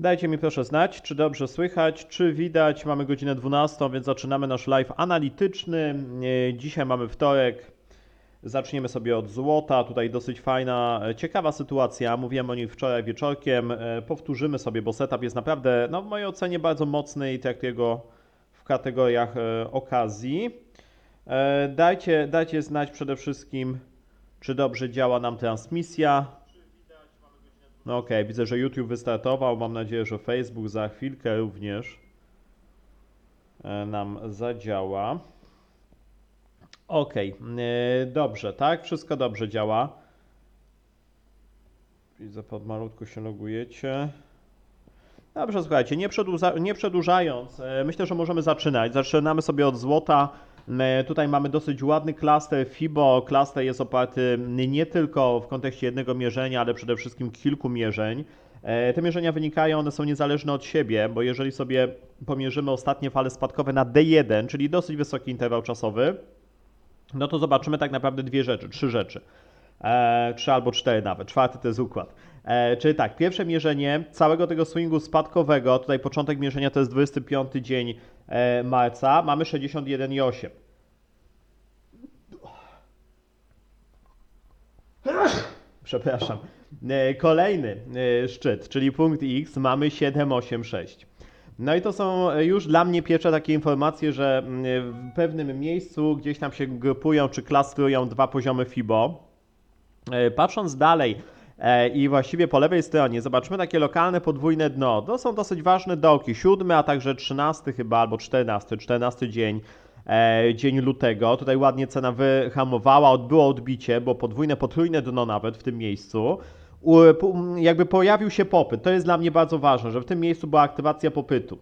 Dajcie mi proszę znać, czy dobrze słychać, czy widać. Mamy godzinę 12, więc zaczynamy nasz live analityczny. E, Dzisiaj mamy wtorek. Zaczniemy sobie od złota. Tutaj dosyć fajna, e, ciekawa sytuacja. Mówiłem o niej wczoraj wieczorkiem. E, Powtórzymy sobie, bo setup jest naprawdę, no w mojej ocenie, bardzo mocny i traktuję go w kategoriach okazji. Dajcie, dajcie znać przede wszystkim, czy dobrze działa nam transmisja. No okej, widzę, że YouTube wystartował. Mam nadzieję, że Facebook za chwilkę również e, nam zadziała. Okej, e, dobrze, tak? Wszystko dobrze działa. Widzę, pod malutku się logujecie. Dobrze, słuchajcie, nie, przedłuża, nie przedłużając, e, myślę, że możemy zaczynać. Zaczynamy sobie od złota. E, Tutaj mamy dosyć ładny klaster FIBO. Klaster jest oparty nie tylko w kontekście jednego mierzenia, ale przede wszystkim kilku mierzeń. E, Te mierzenia wynikają, one są niezależne od siebie, bo jeżeli sobie pomierzymy ostatnie fale spadkowe na D1, czyli dosyć wysoki interwał czasowy, no to zobaczymy tak naprawdę dwie rzeczy, trzy rzeczy. E, trzy albo cztery nawet. Czwarty to jest układ. Czyli tak, pierwsze mierzenie całego tego swingu spadkowego, tutaj początek mierzenia to jest 25 dzień marca, mamy 61,8. Przepraszam. E, kolejny e, szczyt, czyli punkt X, mamy 786. No i to są już dla mnie pierwsze takie informacje, że w pewnym miejscu gdzieś tam się grupują czy klastrują dwa poziomy FIBO. E, Patrząc dalej e, i właściwie po lewej stronie zobaczymy takie lokalne podwójne dno. To są dosyć ważne dołki. Siódmy, a także trzynasty chyba albo czternasty, czternasty dzień, e, dzień lutego. Tutaj ładnie cena wyhamowała, odbyło odbicie, było podwójne, potrójne dno nawet w tym miejscu. U, jakby pojawił się popyt. To jest dla mnie bardzo ważne, że w tym miejscu była aktywacja popytu.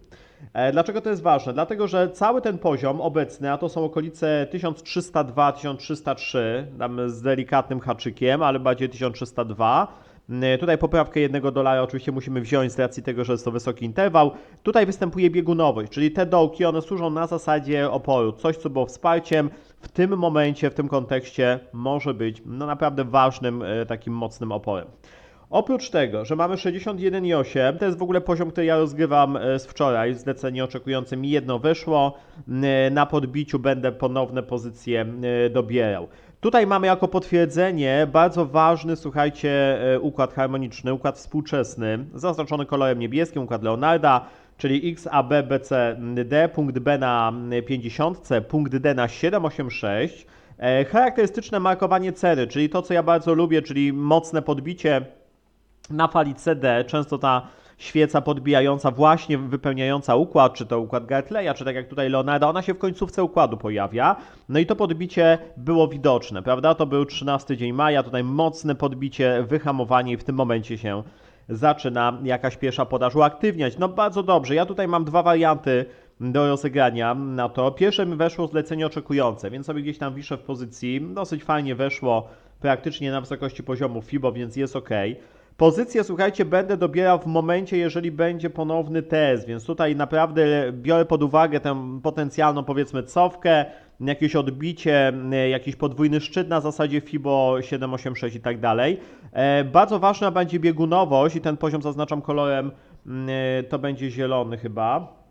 E, Dlaczego to jest ważne? Dlatego, że cały ten poziom obecny, a to są okolice 1302-1303, tam z delikatnym haczykiem, ale bardziej 1302. Mm, Tutaj poprawkę jednego dolara oczywiście musimy wziąć z racji tego, że jest to wysoki interwał. Tutaj występuje biegunowość, czyli te dołki, one służą na zasadzie oporu. Coś, co było wsparciem, w tym momencie, w tym kontekście może być no naprawdę ważnym, e, takim mocnym oporem. Oprócz tego, że mamy 61,8, to jest w ogóle poziom, który ja rozgrywam e, z wczoraj, zlecenie oczekujące mi jedno wyszło, na podbiciu będę ponowne pozycje dobierał. Tutaj mamy jako potwierdzenie bardzo ważny, słuchajcie, e, układ harmoniczny, układ współczesny, zaznaczony kolorem niebieskim, układ Leonarda, czyli X, A, B, B, C, D, punkt B na 50, punkt D na 786. E, Charakterystyczne markowanie ceny, czyli to, co ja bardzo lubię, czyli mocne podbicie na fali CD, często ta świeca podbijająca, właśnie wypełniająca układ, czy to układ Gartleya, czy tak jak tutaj Leonarda, ona się w końcówce układu pojawia. No i to podbicie było widoczne, prawda? To był 13 dzień maja, tutaj mocne podbicie, wyhamowanie i w tym momencie się zaczyna jakaś pierwsza podaż uaktywniać. No bardzo dobrze, ja tutaj mam dwa warianty do rozegrania na to. Pierwsze mi weszło zlecenie oczekujące, więc sobie gdzieś tam wiszę w pozycji, dosyć fajnie weszło, praktycznie na wysokości poziomu FIBO, więc jest ok. Pozycję, słuchajcie, będę dobierał w momencie, jeżeli będzie ponowny test, więc tutaj naprawdę biorę pod uwagę tę potencjalną, powiedzmy, cofkę, jakieś odbicie, e, jakiś podwójny szczyt na zasadzie FIBO 786 i tak dalej. E, Bardzo ważna będzie biegunowość i ten poziom zaznaczam kolorem, mm, e, to będzie zielony chyba.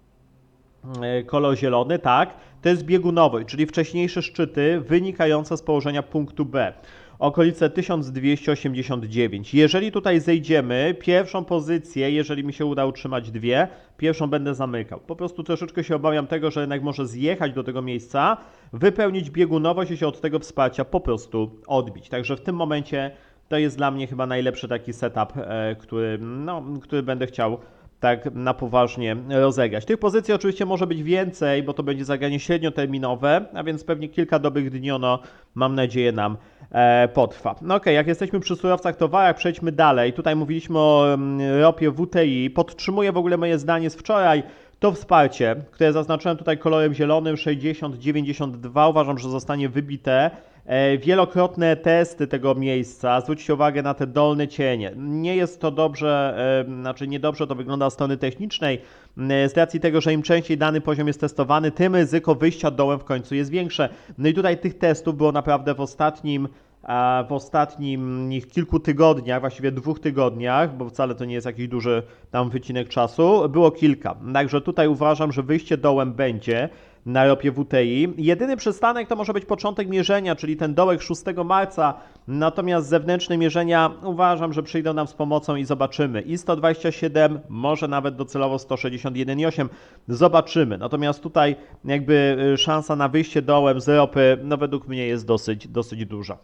Kolor zielony, tak, to jest biegunowość, czyli wcześniejsze szczyty wynikające z położenia punktu B. Okolice 1289. Jeżeli tutaj zejdziemy, pierwszą pozycję, jeżeli mi się uda utrzymać dwie, pierwszą będę zamykał. Po prostu troszeczkę się obawiam tego, że jednak może zjechać do tego miejsca, wypełnić biegunowość i się od tego wsparcia po prostu odbić. Także w tym momencie to jest dla mnie chyba najlepszy taki setup, e, który, no, który będę chciał tak na poważnie rozegrać. Tych pozycji oczywiście może być więcej, bo to będzie zagranie średnioterminowe, a więc pewnie kilka dobrych dni ono, mam nadzieję, nam e, potrwa. No okej, jak jesteśmy przy surowcach, towarach, przejdźmy dalej. Tutaj mówiliśmy o mm, ropie WTI. Podtrzymuję w ogóle moje zdanie z wczoraj. To wsparcie, które zaznaczyłem tutaj kolorem zielonym 60-92, uważam, że zostanie wybite. E, Wielokrotne testy tego miejsca, zwróćcie uwagę na te dolne cienie. Nie jest to dobrze, e, znaczy niedobrze to wygląda od strony technicznej, m, z racji tego, że im częściej dany poziom jest testowany, tym ryzyko wyjścia dołem w końcu jest większe. No i tutaj tych testów było naprawdę w ostatnim e, w ostatnich kilku tygodniach, właściwie dwóch tygodniach, bo wcale to nie jest jakiś duży tam wycinek czasu, było kilka. Także tutaj uważam, że wyjście dołem będzie na ropie WTI. Jedyny przystanek to może być początek mierzenia, czyli ten dołek 6 marca, natomiast zewnętrzne mierzenia uważam, że przyjdą nam z pomocą i zobaczymy. I 127, może nawet docelowo 161,8, zobaczymy. Natomiast tutaj jakby y, szansa na wyjście dołem z ropy, no według mnie jest dosyć, dosyć duża.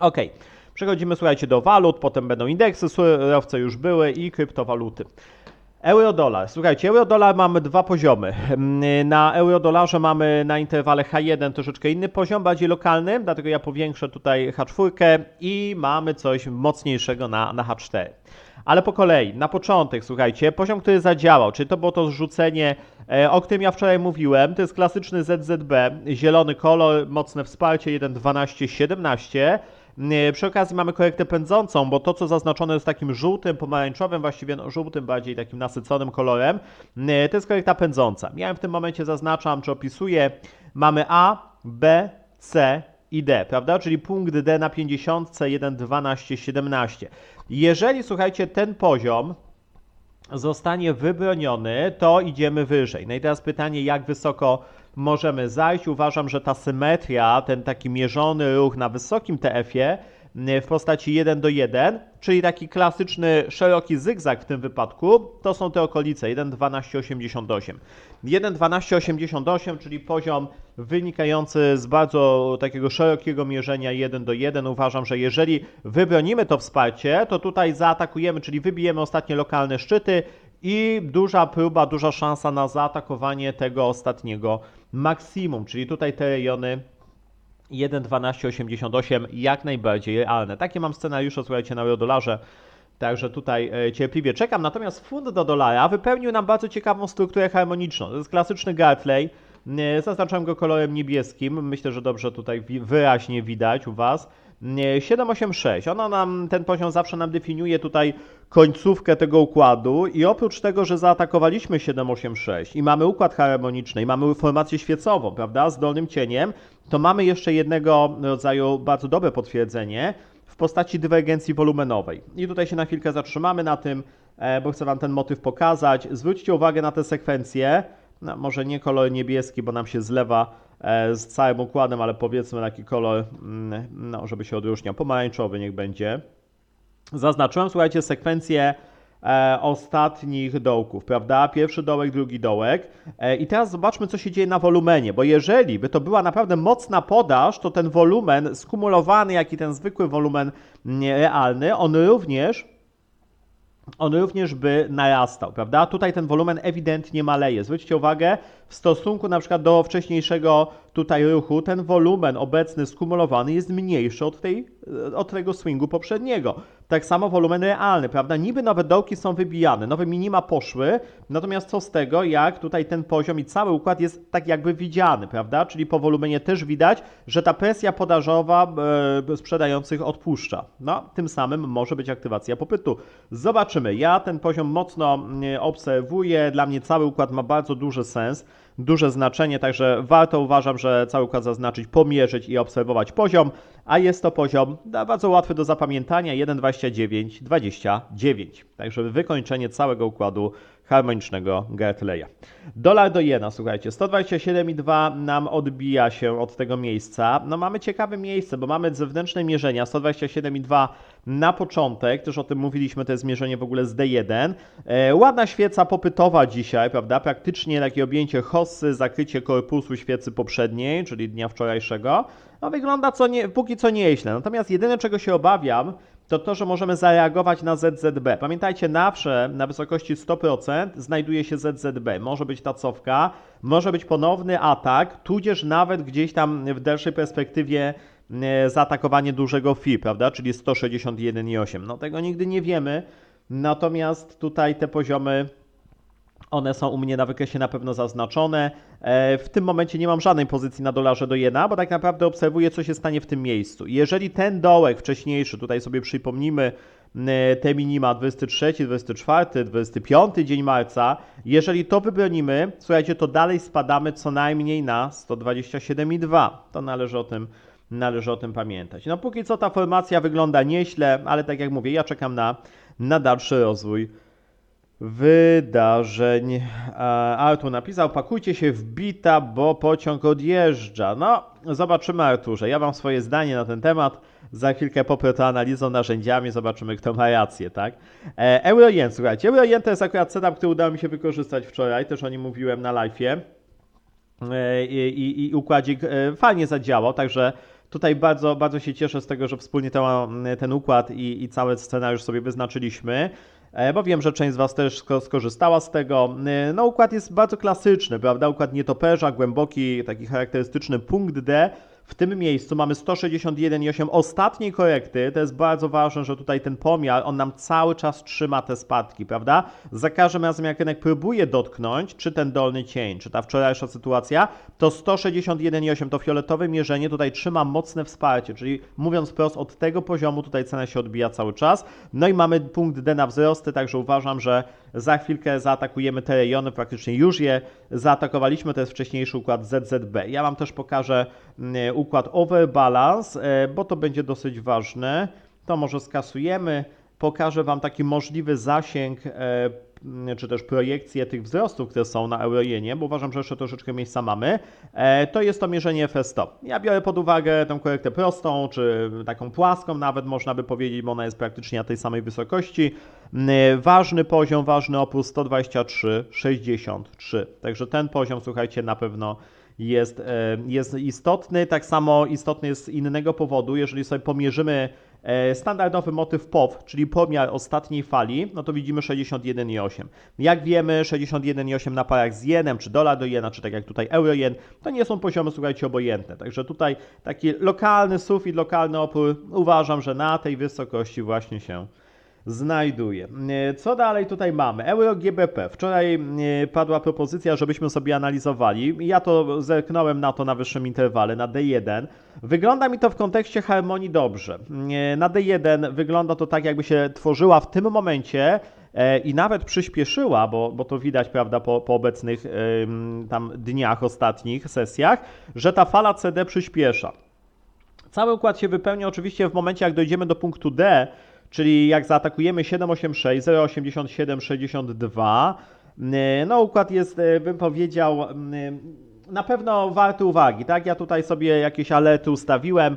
Ok, przechodzimy słuchajcie do walut, potem będą indeksy, surowce już były i kryptowaluty. Euro-dolar. Słuchajcie, euro-dolar mamy dwa poziomy. Mm, Na euro-dolarze mamy na interwale H1 troszeczkę inny poziom, bardziej lokalny, dlatego ja powiększę tutaj H4 i mamy coś mocniejszego na, na H4. Ale po kolei, na początek, słuchajcie, poziom, który zadziałał, czyli to było to zrzucenie, e, o którym ja wczoraj mówiłem, to jest klasyczny ZZB, zielony kolor, mocne wsparcie 1.12.17. Nie, Przy okazji mamy korektę pędzącą, bo to, co zaznaczone jest takim żółtym, pomarańczowym, właściwie no, żółtym, bardziej takim nasyconym kolorem, nie, to jest korekta pędząca. Ja w tym momencie zaznaczam, czy opisuję. Mamy A, B, C i D, prawda? Czyli punkt D na 50, 1,12, 17. Jeżeli, słuchajcie, ten poziom zostanie wybroniony, to idziemy wyżej. No i teraz pytanie, jak wysoko możemy zajść? Uważam, że ta symetria, ten taki mierzony ruch na wysokim TF-ie mm, w postaci 1 do 1, czyli taki klasyczny szeroki zygzak w tym wypadku, to są te okolice 1,1288. 1,1288, czyli poziom wynikający z bardzo takiego szerokiego mierzenia 1 do 1. Uważam, że jeżeli wybronimy to wsparcie, to tutaj zaatakujemy, czyli wybijemy ostatnie lokalne szczyty i duża próba, duża szansa na zaatakowanie tego ostatniego maksimum, czyli tutaj te rejony 1.1288 jak najbardziej realne. Takie mam scenariusze, słuchajcie, na eurodolarze. Także tutaj e, cierpliwie czekam. Natomiast fund do dolara wypełnił nam bardzo ciekawą strukturę harmoniczną. To jest klasyczny Gartley. E, Zaznaczam go kolorem niebieskim. Myślę, że dobrze tutaj wyraźnie widać u Was. E, 786. Ono nam, ten poziom zawsze nam definiuje tutaj końcówkę tego układu i oprócz tego, że zaatakowaliśmy 786 i mamy układ harmoniczny i mamy formację świecową, prawda, z dolnym cieniem, to mamy jeszcze jednego rodzaju bardzo dobre potwierdzenie w postaci dywergencji wolumenowej. I tutaj się na chwilkę zatrzymamy na tym, e, bo chcę Wam ten motyw pokazać. Zwróćcie uwagę na te sekwencje, no, może nie kolor niebieski, bo nam się zlewa e, z całym układem, ale powiedzmy taki kolor, mm, no, żeby się odróżniał, pomarańczowy niech będzie. Zaznaczyłem, słuchajcie, sekwencję e, ostatnich dołków, prawda? Pierwszy dołek, drugi dołek. E, I teraz zobaczmy, co się dzieje na wolumenie, bo jeżeli by to była naprawdę mocna podaż, to ten wolumen skumulowany, jak i ten zwykły wolumen nie, realny, on również on również by narastał, prawda? Tutaj ten wolumen ewidentnie maleje. Zwróćcie uwagę, w stosunku na przykład do wcześniejszego tutaj ruchu, ten wolumen obecny skumulowany jest mniejszy od, tej, od tego swingu poprzedniego. Tak samo wolumen realny, prawda? Niby nowe dołki są wybijane, nowe minima poszły, natomiast co z tego, jak tutaj ten poziom i cały układ jest tak jakby widziany, prawda? Czyli po wolumenie też widać, że ta presja podażowa e, sprzedających odpuszcza. No, tym samym może być aktywacja popytu. Zobaczymy. Ja ten poziom mocno mm, obserwuję. Dla mnie cały układ ma bardzo duży sens duże znaczenie, także warto uważam, że cały układ zaznaczyć, pomierzyć i obserwować poziom, a jest to poziom bardzo łatwy do zapamiętania 1,2929. Także wykończenie całego układu harmonicznego Gertleya. Dolar do jena, słuchajcie, 127,2 nam odbija się od tego miejsca. No mamy ciekawe miejsce, bo mamy zewnętrzne mierzenia 127,2 na początek, też o tym mówiliśmy, to jest mierzenie w ogóle z D1. E, ładna świeca popytowa dzisiaj, prawda? Praktycznie takie objęcie hossy, zakrycie korpusu świecy poprzedniej, czyli dnia wczorajszego. No wygląda co nie, póki co nieźle. Natomiast jedyne czego się obawiam, to to, że możemy zareagować na ZZB. Pamiętajcie, nawsze na wysokości 100% znajduje się ZZB. Może być ta cofka, może być ponowny atak, tudzież nawet gdzieś tam w dalszej perspektywie e, zaatakowanie dużego FI, prawda, czyli 161,8. No tego nigdy nie wiemy, natomiast tutaj te poziomy one są u mnie na wykresie na pewno zaznaczone. E, W tym momencie nie mam żadnej pozycji na dolarze do jena, bo tak naprawdę obserwuję, co się stanie w tym miejscu. Jeżeli ten dołek wcześniejszy, tutaj sobie przypomnimy m, te minima 23, 24, 25 dzień marca, jeżeli to wybronimy, słuchajcie, to dalej spadamy co najmniej na 127,2. To należy o tym należy o tym pamiętać. No póki co ta formacja wygląda nieźle, ale tak jak mówię, ja czekam na, na dalszy rozwój wydarzeń. A, Artur napisał, pakujcie się w bita, bo pociąg odjeżdża. No, zobaczymy Arturze. Ja mam swoje zdanie na ten temat. Za chwilkę poprę to analizą, narzędziami, zobaczymy kto ma rację, tak? E, Eurojen, słuchajcie, Eurojen to jest akurat setup, który udało mi się wykorzystać wczoraj, też o nim mówiłem na live'ie. E, i, i, i układzik e, fajnie zadziałał, także tutaj bardzo, bardzo się cieszę z tego, że wspólnie ten układ i, i cały scenariusz sobie wyznaczyliśmy. E, Bo wiem, że część z Was też sko- skorzystała z tego. E, No, układ jest bardzo klasyczny, prawda? Układ nietoperza, głęboki, taki charakterystyczny punkt D. W tym miejscu mamy 161,8 ostatniej korekty. To jest bardzo ważne, że tutaj ten pomiar, on nam cały czas trzyma te spadki, prawda? Za każdym razem, jak rynek próbuje dotknąć, czy ten dolny cień, czy ta wczorajsza sytuacja, to 161,8 to fioletowe mierzenie tutaj trzyma mocne wsparcie, czyli mówiąc wprost, od tego poziomu tutaj cena się odbija cały czas. No i mamy punkt D na wzrosty, także uważam, że za chwilkę zaatakujemy te rejony, praktycznie już je zaatakowaliśmy, to jest wcześniejszy układ ZZB. Ja Wam też pokażę układ Overbalance, e, bo to będzie dosyć ważne. To może skasujemy, pokażę Wam taki możliwy zasięg, e, czy też projekcję tych wzrostów, które są na Eurojenie, bo uważam, że jeszcze troszeczkę miejsca mamy. E, To jest to mierzenie FS100. Ja biorę pod uwagę tę korektę prostą, czy taką płaską nawet można by powiedzieć, bo ona jest praktycznie na tej samej wysokości. Ważny poziom, ważny opór 123,63. Także ten poziom, słuchajcie, na pewno jest, e, jest istotny. Tak samo istotny jest z innego powodu, jeżeli sobie pomierzymy e, standardowy motyw POW, czyli pomiar ostatniej fali, no to widzimy 61,8. Jak wiemy, 61,8 na parach z jenem, czy dolar do jena, czy tak jak tutaj euro-jen, to nie są poziomy, słuchajcie, obojętne. Także tutaj taki lokalny sufit, lokalny opór, uważam, że na tej wysokości właśnie się znajduje. E, Co dalej tutaj mamy? Euro GBP. Wczoraj e, padła propozycja, żebyśmy sobie analizowali. Ja to zerknąłem na to na wyższym interwale, na D1. Wygląda mi to w kontekście harmonii dobrze. E, Na D1 wygląda to tak, jakby się tworzyła w tym momencie i nawet przyspieszyła, bo, bo to widać, prawda, po, po obecnych tam dniach, ostatnich sesjach, że ta fala CD przyspiesza. Cały układ się wypełni oczywiście w momencie, jak dojdziemy do punktu D, czyli jak zaatakujemy 786, 087, 62. No, układ jest, e, bym powiedział, na pewno warty uwagi, tak? Ja tutaj sobie jakieś alerty ustawiłem.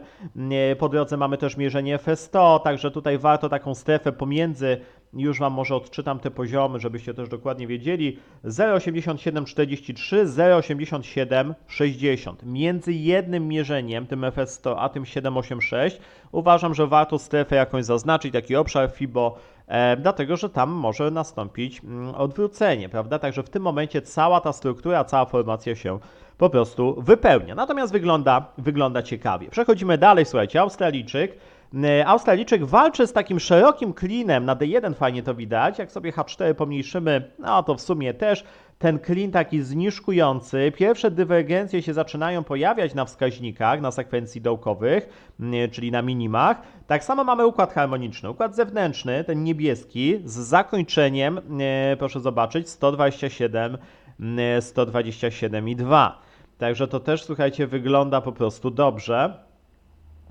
E, Po drodze mamy też mierzenie FS100, także tutaj warto taką strefę pomiędzy, już Wam może odczytam te poziomy, żebyście też dokładnie wiedzieli. 0,8743, 0,8760. Między jednym mierzeniem, tym FS100, a tym 786, uważam, że warto strefę jakąś zaznaczyć, taki obszar FIBO, e, dlatego że tam może nastąpić mm, odwrócenie, prawda? Także w tym momencie cała ta struktura, cała formacja się po prostu wypełnia. Natomiast wygląda, wygląda ciekawie. Przechodzimy dalej, słuchajcie, Australijczyk. E, Australijczyk walczy z takim szerokim klinem, na D1 fajnie to widać, jak sobie H4 pomniejszymy, no to w sumie też ten klin taki zniżkujący, pierwsze dywergencje się zaczynają pojawiać na wskaźnikach, na sekwencji dołkowych, czyli na minimach. Tak samo mamy układ harmoniczny, układ zewnętrzny, ten niebieski, z zakończeniem, e, proszę zobaczyć, 127, m, 127,2. Także to też, słuchajcie, wygląda po prostu dobrze.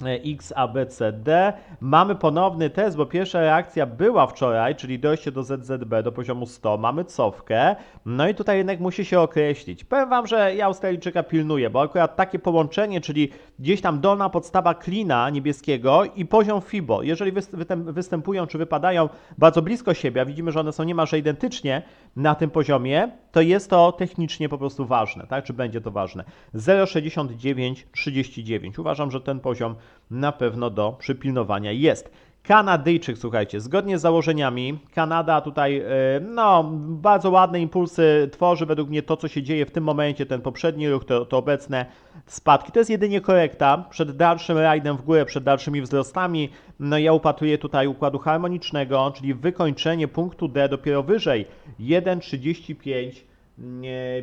X, A, B, C, D. Mamy ponowny test, bo pierwsza reakcja była wczoraj, czyli dojście do ZZB, do poziomu 100. Mamy cofkę. No i tutaj jednak musi się określić. Powiem Wam, że ja Australijczyka pilnuję, bo akurat takie połączenie, czyli gdzieś tam dolna podstawa klina niebieskiego i poziom FIBO, jeżeli występują czy wypadają bardzo blisko siebie, a widzimy, że one są niemalże identycznie na tym poziomie, to jest to technicznie po prostu ważne, tak? Czy będzie to ważne? 0,6939. Uważam, że ten poziom na pewno do przypilnowania jest. Kanadyjczyk, słuchajcie, zgodnie z założeniami, Kanada tutaj, e, no, bardzo ładne impulsy tworzy według mnie to, co się dzieje w tym momencie, ten poprzedni ruch, to, to obecne spadki. To jest jedynie korekta przed dalszym rajdem w górę, przed dalszymi wzrostami. No ja upatruję tutaj układu harmonicznego, czyli wykończenie punktu D dopiero wyżej 1,35 nie,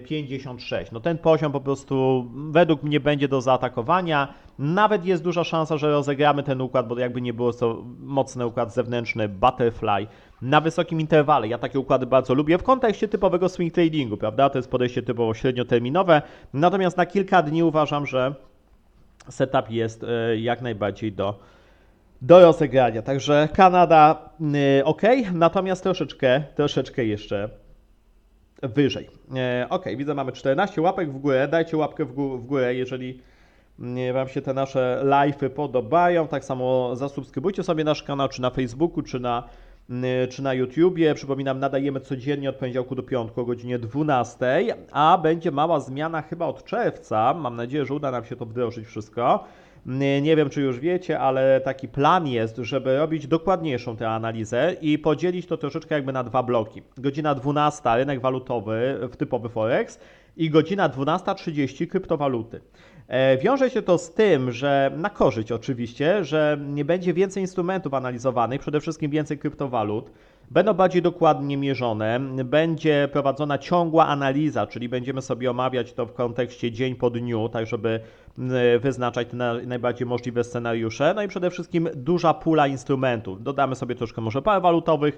56. No ten poziom po prostu według mnie będzie do zaatakowania. Nawet jest duża szansa, że rozegramy ten układ, bo jakby nie było to mocny układ zewnętrzny, butterfly na wysokim interwale. Ja takie układy bardzo lubię w kontekście typowego swing tradingu, prawda? To jest podejście typowo średnioterminowe. Natomiast na kilka dni uważam, że setup jest e, jak najbardziej do, do rozegrania. Także Kanada ok, natomiast troszeczkę, troszeczkę jeszcze wyżej. E, ok, widzę, mamy 14 łapek w górę. Dajcie łapkę w, gó- w górę, jeżeli mm, Wam się te nasze live'y podobają. Tak samo zasubskrybujcie sobie nasz kanał, czy na Facebooku, czy na, mm, czy na YouTubie. Przypominam, nadajemy codziennie od poniedziałku do piątku o godzinie 12, a będzie mała zmiana chyba od czerwca. Mam nadzieję, że uda nam się to wdrożyć wszystko. Nie, wiem, czy już wiecie, ale taki plan jest, żeby robić dokładniejszą tę analizę i podzielić to troszeczkę jakby na dwa bloki. Godzina 12 rynek walutowy w typowy Forex i godzina 12.30 kryptowaluty. E, Wiąże się to z tym, że na korzyść oczywiście, że nie będzie więcej instrumentów analizowanych, przede wszystkim więcej kryptowalut. Będą bardziej dokładnie mierzone, będzie prowadzona ciągła analiza, czyli będziemy sobie omawiać to w kontekście dzień po dniu, tak żeby wyznaczać te na- najbardziej możliwe scenariusze. No i przede wszystkim duża pula instrumentów. Dodamy sobie troszkę może par walutowych,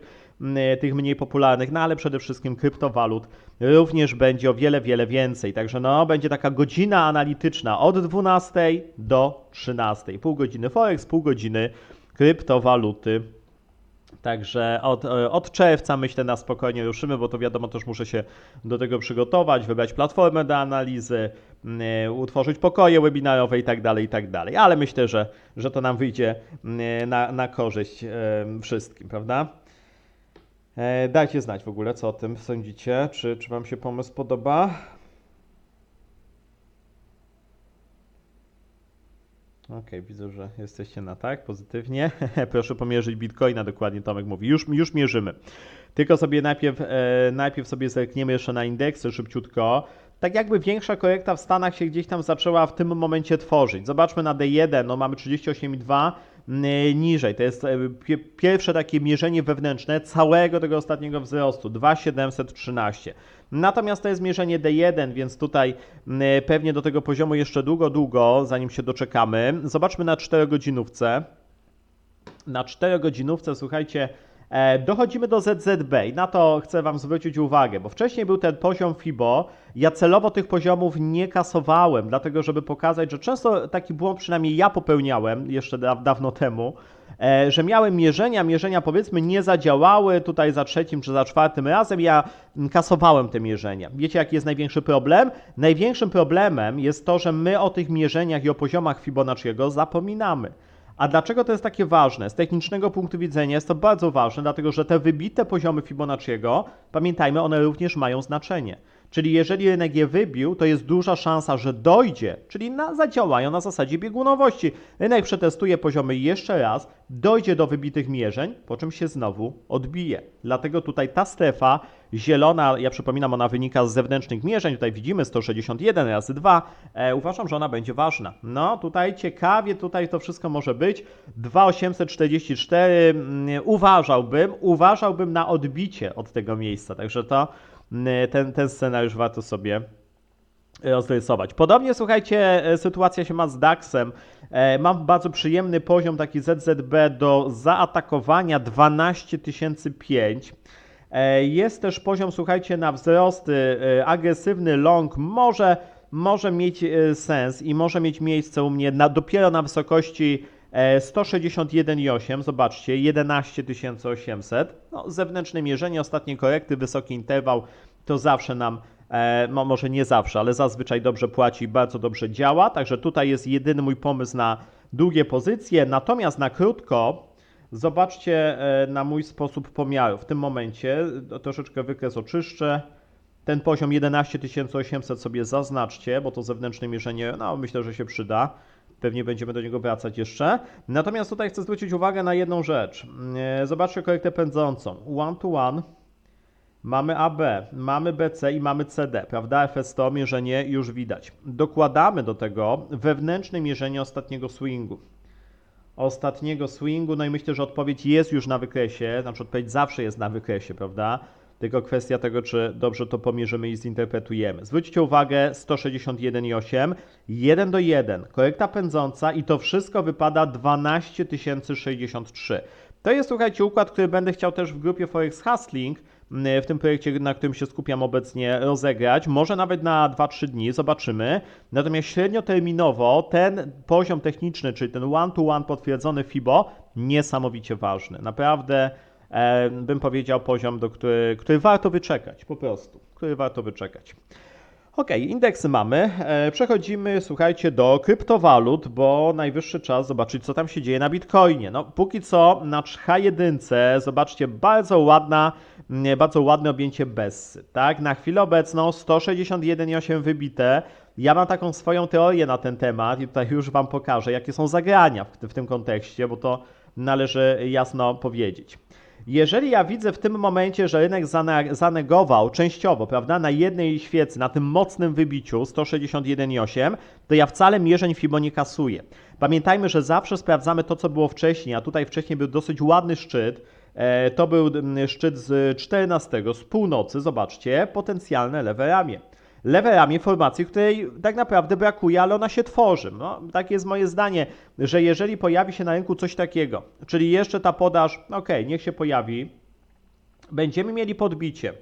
tych mniej popularnych, no ale przede wszystkim kryptowalut również będzie o wiele, wiele więcej. Także no, będzie taka godzina analityczna od 12 do 13. Pół godziny Forex, pół godziny kryptowaluty. Także od, e, od czerwca myślę na spokojnie ruszymy, bo to wiadomo, też muszę się do tego przygotować, wybrać platformę do analizy, mm, e, utworzyć pokoje webinarowe i tak dalej, i tak dalej. Ale myślę, że, że to nam wyjdzie mm, na, na korzyść e, wszystkim, prawda? E, Dajcie znać w ogóle, co o tym sądzicie, czy, czy Wam się pomysł podoba. Okej, widzę, że jesteście na tak, pozytywnie. Proszę pomierzyć bitcoina, dokładnie Tomek mówi. Już, już mierzymy. Tylko sobie najpierw, e, najpierw sobie zerkniemy jeszcze na indeksy szybciutko. Tak jakby większa korekta w Stanach się gdzieś tam zaczęła w tym momencie tworzyć. Zobaczmy na D1, no mamy 38,2 mm, niżej. To jest e, pie- pierwsze takie mierzenie wewnętrzne całego tego ostatniego wzrostu 2,713. Natomiast to jest mierzenie D1, więc tutaj mm, pewnie do tego poziomu jeszcze długo, długo, zanim się doczekamy. Zobaczmy na 4 godzinówce. Na 4 godzinówce, słuchajcie, e, dochodzimy do ZZB i na to chcę Wam zwrócić uwagę, bo wcześniej był ten poziom FIBO. Ja celowo tych poziomów nie kasowałem, dlatego żeby pokazać, że często taki błąd przynajmniej ja popełniałem jeszcze da, dawno temu, e, że miałem mierzenia, mierzenia powiedzmy nie zadziałały tutaj za trzecim czy za czwartym razem, ja kasowałem te mierzenia. Wiecie jaki jest największy problem? Największym problemem jest to, że my o tych mierzeniach i o poziomach Fibonacciego zapominamy. A dlaczego to jest takie ważne? Z technicznego punktu widzenia jest to bardzo ważne, dlatego że te wybite poziomy Fibonacciego, pamiętajmy, one również mają znaczenie. Czyli jeżeli rynek je wybił, to jest duża szansa, że dojdzie, czyli na, zadziałają na zasadzie biegunowości. Rynek przetestuje poziomy jeszcze raz, dojdzie do wybitych mierzeń, po czym się znowu odbije. Dlatego tutaj ta strefa zielona, ja przypominam, ona wynika z zewnętrznych mierzeń, tutaj widzimy 161 razy 2, e, uważam, że ona będzie ważna. No tutaj ciekawie, tutaj to wszystko może być. 2844 mm, uważałbym, uważałbym na odbicie od tego miejsca, także to ten, ten scenariusz warto sobie rozrysować. Podobnie, słuchajcie, e, sytuacja się ma z DAX-em. E, Mam bardzo przyjemny poziom taki ZZB do zaatakowania 12005. E, Jest też poziom, słuchajcie, na wzrosty. e, Agresywny long może, może mieć e, sens i może mieć miejsce u mnie na, dopiero na wysokości e, 161,8. Zobaczcie, 11800. No, zewnętrzne mierzenie, ostatnie korekty, wysoki interwał to zawsze nam E, no może nie zawsze, ale zazwyczaj dobrze płaci bardzo dobrze działa. Także tutaj jest jedyny mój pomysł na długie pozycje. Natomiast na krótko, zobaczcie e, na mój sposób pomiaru. W tym momencie e, troszeczkę wykres oczyszczę. Ten poziom 11800 sobie zaznaczcie, bo to zewnętrzne mierzenie, no myślę, że się przyda. Pewnie będziemy do niego wracać jeszcze. Natomiast tutaj chcę zwrócić uwagę na jedną rzecz. E, Zobaczcie korektę pędzącą. One to one. Mamy AB, mamy BC i mamy CD, prawda? FS100 mierzenie już widać. Dokładamy do tego wewnętrzne mierzenie ostatniego swingu. Ostatniego swingu, no i myślę, że odpowiedź jest już na wykresie, znaczy odpowiedź zawsze jest na wykresie, prawda? Tylko kwestia tego, czy dobrze to pomierzymy i zinterpretujemy. Zwróćcie uwagę, 161,8, 1 do 1, korekta pędząca i to wszystko wypada 12063. To jest, słuchajcie, układ, który będę chciał też w grupie Forex Hustling, mm, w tym projekcie, na którym się skupiam obecnie, rozegrać. Może nawet na 2-3 dni, zobaczymy. Natomiast średnioterminowo ten poziom techniczny, czyli ten one-to-one potwierdzony FIBO, niesamowicie ważny. Naprawdę bym powiedział poziom, do który, który warto wyczekać, po prostu, który warto wyczekać. Ok, indeksy mamy. E, Przechodzimy, słuchajcie, do kryptowalut, bo najwyższy czas zobaczyć, co tam się dzieje na Bitcoinie. No, póki co na H1, zobaczcie, bardzo ładna, bardzo ładne objęcie Bessy, tak? Na chwilę obecną 161,8 wybite. Ja mam taką swoją teorię na ten temat i tutaj już Wam pokażę, jakie są zagrania w, w tym kontekście, bo to należy jasno powiedzieć. Jeżeli ja widzę w tym momencie, że rynek zane- zanegował częściowo, prawda, na jednej świecy, na tym mocnym wybiciu 161,8, to ja wcale mierzeń FIBO nie kasuję. Pamiętajmy, że zawsze sprawdzamy to, co było wcześniej, a tutaj wcześniej był dosyć ładny szczyt. E, To był szczyt z 14, z północy, zobaczcie, potencjalne lewe ramię lewe ramię formacji, której tak naprawdę brakuje, ale ona się tworzy. No, takie jest moje zdanie, że jeżeli pojawi się na rynku coś takiego, czyli jeszcze ta podaż, ok, niech się pojawi, będziemy mieli podbicie.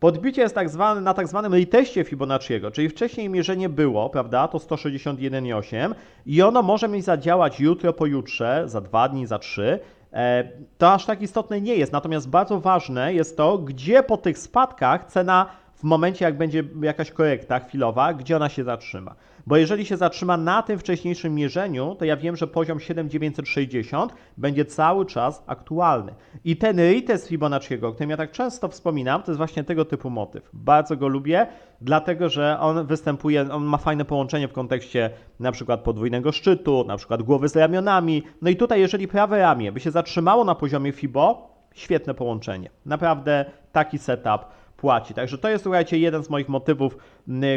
Podbicie jest tak zwane, na tak zwanym reteście Fibonacciego, czyli wcześniej mierzenie było, prawda, to 161,8 i ono może mi zadziałać jutro, pojutrze, za dwa dni, za trzy. E, To aż tak istotne nie jest, natomiast bardzo ważne jest to, gdzie po tych spadkach cena w momencie, jak będzie jakaś korekta chwilowa, gdzie ona się zatrzyma. Bo jeżeli się zatrzyma na tym wcześniejszym mierzeniu, to ja wiem, że poziom 7960 będzie cały czas aktualny. I ten retest Fibonacciego, o którym ja tak często wspominam, to jest właśnie tego typu motyw. Bardzo go lubię, dlatego że on występuje, on ma fajne połączenie w kontekście na przykład podwójnego szczytu, na przykład głowy z ramionami. No i tutaj, jeżeli prawe ramię by się zatrzymało na poziomie Fibo, świetne połączenie. Naprawdę taki setup płaci. Także to jest, słuchajcie, jeden z moich motywów,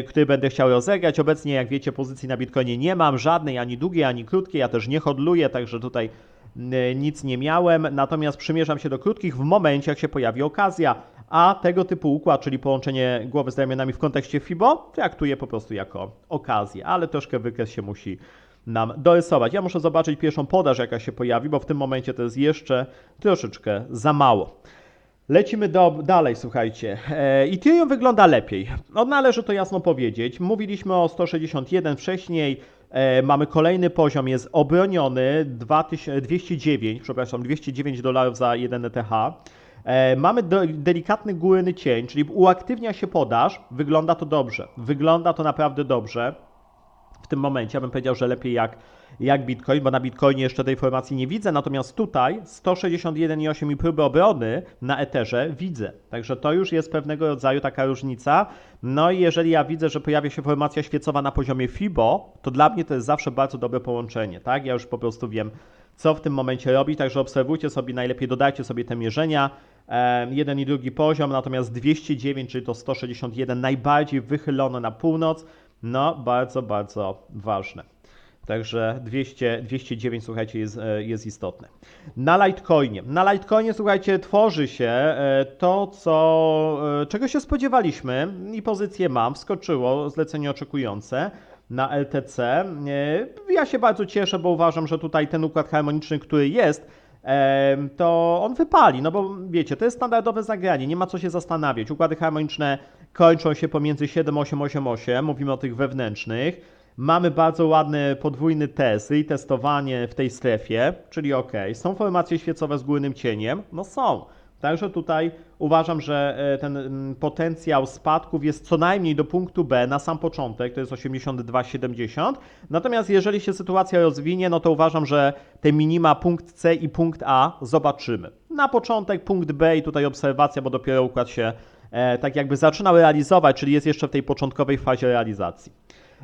który będę chciał rozegrać. Obecnie, jak wiecie, pozycji na Bitcoinie nie mam żadnej, ani długiej, ani krótkiej. Ja też nie hodluję, także tutaj nic nie miałem. Natomiast przymierzam się do krótkich w momencie, jak się pojawi okazja. A tego typu układ, czyli połączenie głowy z ramionami w kontekście FIBO, traktuję po prostu jako okazję, ale troszkę wykres się musi nam dorysować. Ja muszę zobaczyć pierwszą podaż, jaka się pojawi, bo w tym momencie to jest jeszcze troszeczkę za mało. Lecimy do, dalej, słuchajcie. E, Ethereum wygląda lepiej. No, należy to jasno powiedzieć. Mówiliśmy o 161 wcześniej. E, mamy kolejny poziom, jest obroniony 2000, 209, przepraszam, 209 dolarów za 1 ETH. E, mamy delikatny górny cień, czyli uaktywnia się podaż. Wygląda to dobrze. Wygląda to naprawdę dobrze w tym momencie. Ja bym powiedział, że lepiej jak, jak Bitcoin, bo na Bitcoinie jeszcze tej formacji nie widzę, natomiast tutaj 161,8 i próby obrony na Etherze widzę. Także to już jest pewnego rodzaju taka różnica. No i jeżeli ja widzę, że pojawia się formacja świecowa na poziomie FIBO, to dla mnie to jest zawsze bardzo dobre połączenie, tak? Ja już po prostu wiem, co w tym momencie robić, także obserwujcie sobie, najlepiej dodajcie sobie te mierzenia. Jeden i drugi poziom, natomiast 209, czyli to 161, najbardziej wychylone na północ, no bardzo, bardzo ważne. Także 200, 209, słuchajcie, jest, e, jest istotne. Na Litecoinie. Na Litecoinie, słuchajcie, tworzy się e, to, co, e, czego się spodziewaliśmy i pozycję mam, wskoczyło zlecenie oczekujące na LTC. Ja się bardzo cieszę, bo uważam, że tutaj ten układ harmoniczny, który jest, to on wypali, no bo wiecie, to jest standardowe zagranie, nie ma co się zastanawiać. Układy harmoniczne kończą się pomiędzy 7, 8, 8, 8, mówimy o tych wewnętrznych. Mamy bardzo ładny podwójny test i testowanie w tej strefie, czyli ok, są formacje świecowe z górnym cieniem, no są. Także tutaj uważam, że e, ten mm, potencjał spadków jest co najmniej do punktu B na sam początek, to jest 82,70. Natomiast jeżeli się sytuacja rozwinie, no to uważam, że te minima punkt C i punkt A zobaczymy. Na początek punkt B i tutaj obserwacja, bo dopiero układ się tak jakby zaczynał realizować, czyli jest jeszcze w tej początkowej fazie realizacji.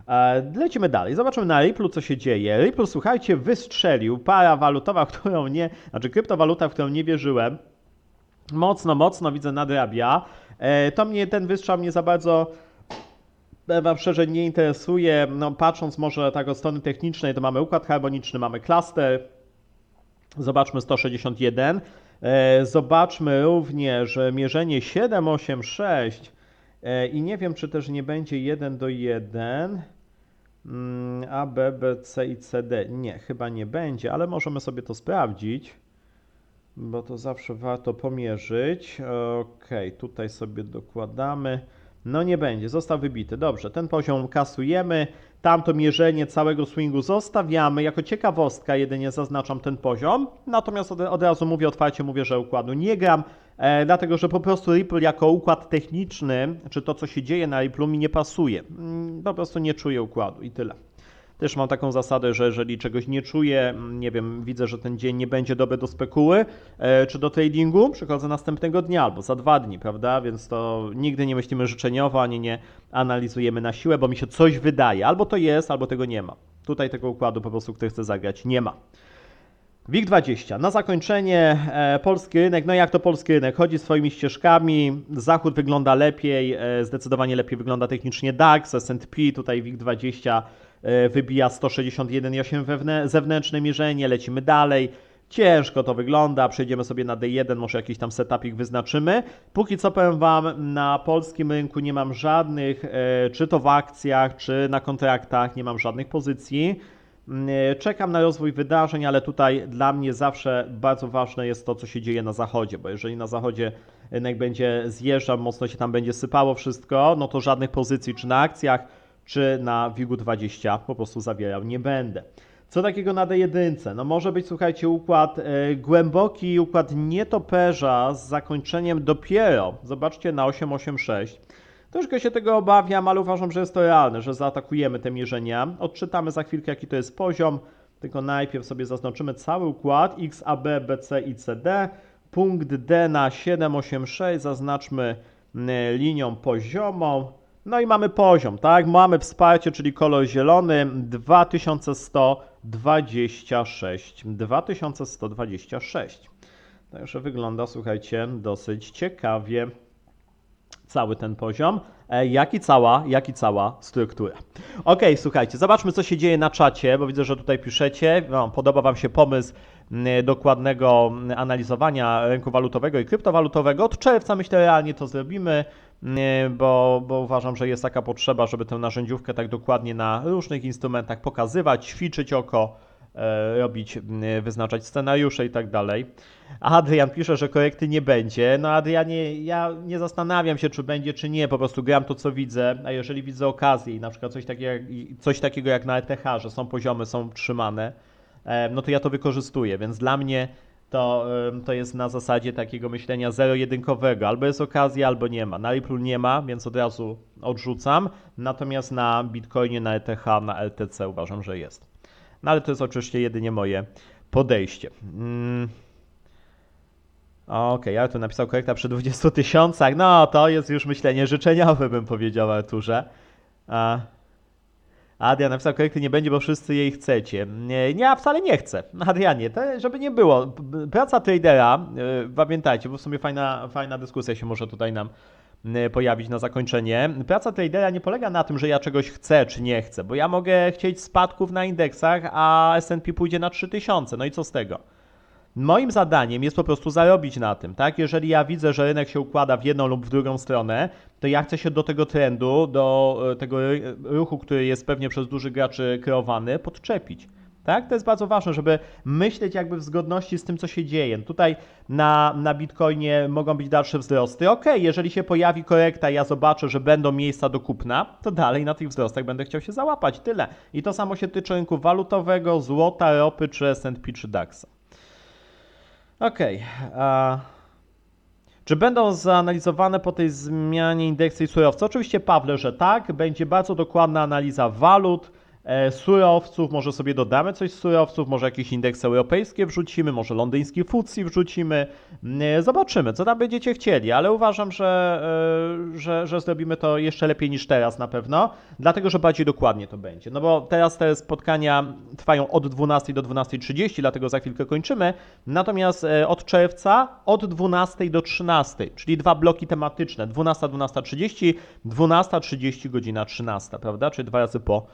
E, Lecimy dalej. Zobaczymy na Ripple, co się dzieje. Ripple, słuchajcie, wystrzelił. Para walutowa, którą nie, znaczy kryptowaluta, w którą nie wierzyłem. Mocno, mocno widzę nadrabia. E, To mnie, ten wystrzał mnie za bardzo wam szczerze nie interesuje. No, patrząc może tak od strony technicznej, to mamy układ harmoniczny, mamy klaster. Zobaczmy 161. E, Zobaczmy również mierzenie 786 E, i nie wiem, czy też nie będzie 1 do 1. Mm, A, B, B, C i C, D. Nie, chyba nie będzie, ale możemy sobie to sprawdzić. bo to zawsze warto pomierzyć. Okej, tutaj sobie dokładamy. No nie będzie, został wybity. Dobrze, ten poziom kasujemy. Tamto mierzenie całego swingu zostawiamy. Jako ciekawostka jedynie zaznaczam ten poziom. Natomiast od, od razu mówię otwarcie, mówię, że układu nie gram, e, dlatego że po prostu Ripple jako układ techniczny, czy to co się dzieje na Ripple mi nie pasuje. Mm, Po prostu nie czuję układu i tyle. Też mam taką zasadę, że jeżeli czegoś nie czuję, mm, nie wiem, widzę, że ten dzień nie będzie dobry do spekuły e, czy do tradingu, przychodzę następnego dnia albo za dwa dni, prawda? Więc to nigdy nie myślimy życzeniowo, ani nie analizujemy na siłę, bo mi się coś wydaje. Albo to jest, albo tego nie ma. Tutaj tego układu po prostu, który chcę zagrać, nie ma. WIG20. Na zakończenie e, polski rynek. No jak to polski rynek? Chodzi swoimi ścieżkami. Zachód wygląda lepiej, e, zdecydowanie lepiej wygląda technicznie DAX, S&P. Tutaj WIG20 e, wybija 161,8 wewnę- zewnętrzne mierzenie. Lecimy dalej. Ciężko to wygląda. Przejdziemy sobie na D1, może jakiś tam setupik wyznaczymy. Póki co powiem Wam, na polskim rynku nie mam żadnych, e, czy to w akcjach, czy na kontraktach, nie mam żadnych pozycji. Mm, Czekam na rozwój wydarzeń, ale tutaj dla mnie zawsze bardzo ważne jest to, co się dzieje na zachodzie, bo jeżeli na zachodzie rynek będzie zjeżdżał, mocno się tam będzie sypało wszystko, no to żadnych pozycji czy na akcjach, czy na WIG-u 20 po prostu zawierał nie będę. Co takiego na D1? No może być, słuchajcie, układ e, głęboki, układ nietoperza z zakończeniem dopiero, zobaczcie, na 886. Troszkę się tego obawiam, ale uważam, że jest to realne, że zaatakujemy te mierzenia. Odczytamy za chwilkę, jaki to jest poziom, tylko najpierw sobie zaznaczymy cały układ X, A, B, B, C i C, D. Punkt D na 786 zaznaczmy mm, linią poziomą. No i mamy poziom, tak? Mamy wsparcie, czyli kolor zielony 2126. 2126. Także wygląda, słuchajcie, dosyć ciekawie cały ten poziom, e, jak i cała, jak i cała struktura. Ok, słuchajcie, zobaczmy co się dzieje na czacie, bo widzę, że tutaj piszecie. No, podoba Wam się pomysł mm, dokładnego mm, analizowania rynku walutowego i kryptowalutowego. Od czerwca myślę realnie to zrobimy, bo, bo uważam, że jest taka potrzeba, żeby tę narzędziówkę tak dokładnie na różnych instrumentach pokazywać, ćwiczyć oko e, robić, wyznaczać scenariusze i tak dalej. Adrian pisze, że korekty nie będzie. No Adrianie, ja nie zastanawiam się, czy będzie, czy nie, po prostu gram to, co widzę, a jeżeli widzę okazję i na przykład coś takiego coś takiego jak na ETH, że są poziomy, są trzymane, e, no to ja to wykorzystuję, więc dla mnie to, to jest na zasadzie takiego myślenia zero-jedynkowego. Albo jest okazja, albo nie ma. Na Ripple nie ma, więc od razu odrzucam. Natomiast na Bitcoinie, na ETH, na LTC uważam, że jest. No ale to jest oczywiście jedynie moje podejście. Mm. Okej, ale tu napisał korekta przy 20 tysiącach. No, to jest już myślenie życzeniowe, bym powiedział Arturze. A... Adrian napisał korekty nie będzie, bo wszyscy jej chcecie. Nie, ja wcale nie chcę. Adrianie, to, żeby nie było. Praca tradera, yy, pamiętajcie, bo w sumie fajna, fajna dyskusja się może tutaj nam yy, pojawić na zakończenie. Praca tradera nie polega na tym, że ja czegoś chcę czy nie chcę, bo ja mogę chcieć spadków na indeksach, a S&P pójdzie na 3000. No i co z tego? Moim zadaniem jest po prostu zarobić na tym, tak? Jeżeli ja widzę, że rynek się układa w jedną lub w drugą stronę, to ja chcę się do tego trendu, do e, tego ruchu, który jest pewnie przez dużych graczy kreowany, podczepić. Tak? To jest bardzo ważne, żeby myśleć jakby w zgodności z tym, co się dzieje. Tutaj na, na Bitcoinie mogą być dalsze wzrosty. Ok, jeżeli się pojawi korekta ja zobaczę, że będą miejsca do kupna, to dalej na tych wzrostach będę chciał się załapać. Tyle. I to samo się tyczy rynku walutowego, złota, ropy, czy S&P, czy DAX-a. Okej. a Czy będą zanalizowane po tej zmianie indeksy i surowce? Oczywiście, Pawle, że tak. Będzie bardzo dokładna analiza walut, surowców. Może sobie dodamy coś z surowców, może jakieś indeksy europejskie wrzucimy, może londyński FTSE wrzucimy. E, Zobaczymy, co tam będziecie chcieli, ale uważam, że, e, że, że zrobimy to jeszcze lepiej niż teraz na pewno, dlatego że bardziej dokładnie to będzie. No bo teraz te spotkania trwają od 12 do 12.30, dlatego za chwilkę kończymy. Natomiast e, od czerwca od 12 do 13, czyli dwa bloki tematyczne. 12, 12.30, 12.30, godzina 13, prawda? Czyli dwa razy po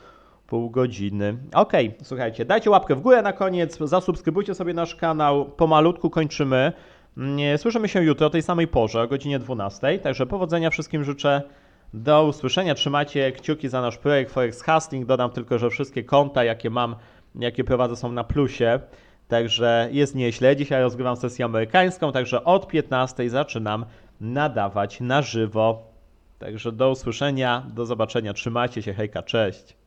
pół godziny. Okej, słuchajcie, dajcie łapkę w górę na koniec, zasubskrybujcie sobie nasz kanał, pomalutku kończymy. Mm, Słyszymy się jutro o tej samej porze, o godzinie 12. Także powodzenia wszystkim życzę. Do usłyszenia. Trzymajcie kciuki za nasz projekt Forex Hustling. Dodam tylko, że wszystkie konta, jakie mam, jakie prowadzę, są na plusie. Także jest nieźle. Dzisiaj rozgrywam sesję amerykańską, także od 15 zaczynam nadawać na żywo. Także do usłyszenia, do zobaczenia. Trzymajcie się, hejka, cześć.